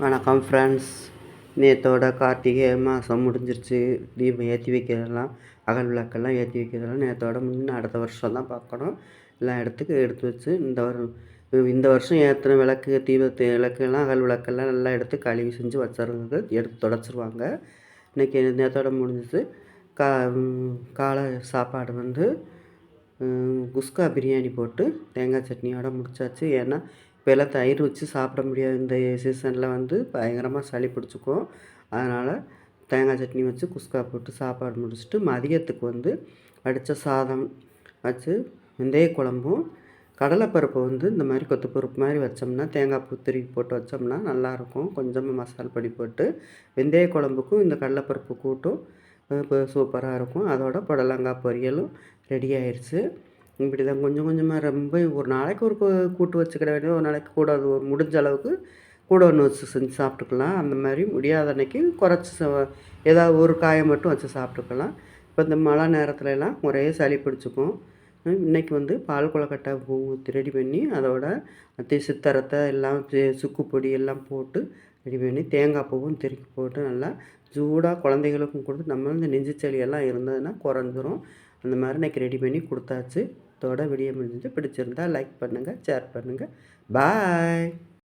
வணக்கம் ஃப்ரெண்ட்ஸ் நேற்றோட கார்த்திகை மாதம் முடிஞ்சிருச்சு. தீபம் ஏற்றி வைக்கிறதெல்லாம் அகல் விளக்கெல்லாம் ஏற்றி வைக்கிறதெல்லாம் நேற்றோட முன்னே அடுத்த வருஷம் தான் பார்க்கணும். எல்லா இடத்துக்கு எடுத்து வச்சு இந்த வரும் இந்த வருஷம் ஏற்றின விளக்கு தீபத்து விளக்கெல்லாம் அகல் விளக்கெல்லாம் நல்லா எடுத்து கழுவி செஞ்சு வச்சுருந்தது எடுத்து தொடச்சிருவாங்க. இன்றைக்கி நேற்றோட முடிஞ்சிச்சு. கா காலை சாப்பாடு வந்து குஸ்கா பிரியாணி போட்டு தேங்காய் சட்னியோட முடிச்சாச்சு. ஏன்னா இப்போல்லாம் தயிர் வச்சு சாப்பிட முடியாது இந்த சீசனில் வந்து பயங்கரமாக சளி பிடிச்சிக்கும். அதனால் தேங்காய் சட்னி வச்சு குஸ்கா போட்டு சாப்பாடு முடிச்சுட்டு மதியத்துக்கு வந்து வடித்த சாதம் வச்சு வெந்தய குழம்பும் கடலைப்பருப்பை வந்து இந்த மாதிரி கொத்துப்பருப்பு மாதிரி வச்சோம்னா தேங்காய் பூ திருப்பி போட்டு வச்சோம்னா நல்லாயிருக்கும். கொஞ்சமாக மசால் பொடி போட்டு வெந்தய குழம்புக்கும் இந்த கடலைப்பருப்பு கூட்டும் இப்போ சூப்பராக இருக்கும். அதோட புடலங்காய் பொரியலும் ரெடி ஆயிடுச்சு இப்படி தான் கொஞ்சம் கொஞ்சமாக ரொம்ப ஒரு நாளைக்கு ஒரு கூட்டு வச்சுக்கிட வேண்டியது ஒரு நாளைக்கு கூட அது ஒரு முடிஞ்ச அளவுக்கு கூட ஒன்று வச்சு செஞ்சு சாப்பிட்டுக்கலாம். அந்த மாதிரி முடியாத அன்னைக்கு குறைச்சி ஏதாவது ஒரு காயை மட்டும் வச்சு சாப்பிட்டுக்கலாம். இப்போ இந்த மழை நேரத்துலலாம் ஒரே சளி பிடிச்சிக்கும். இன்றைக்கி வந்து பால் கொலக்கட்டை பூ ரெடி பண்ணி அதோட அத்தி சித்தரத்தை எல்லாம் சுக்கு பொடி எல்லாம் போட்டு ரெடி பண்ணி தேங்காய் பூவும் திருக்கி போட்டு நல்லா சூடாக குழந்தைகளுக்கும் கொடுத்து நம்ம இந்த நெஞ்சு சளி எல்லாம் இருந்ததுன்னா குறைஞ்சிரும். அந்த மாதிரி இன்றைக்கி ரெடி பண்ணி கொடுத்தாச்சு. இதோட வீடியோ முடிஞ்சு பிடிச்சிருந்தா லைக் பண்ணுங்கள் ஷேர் பண்ணுங்கள் பாய்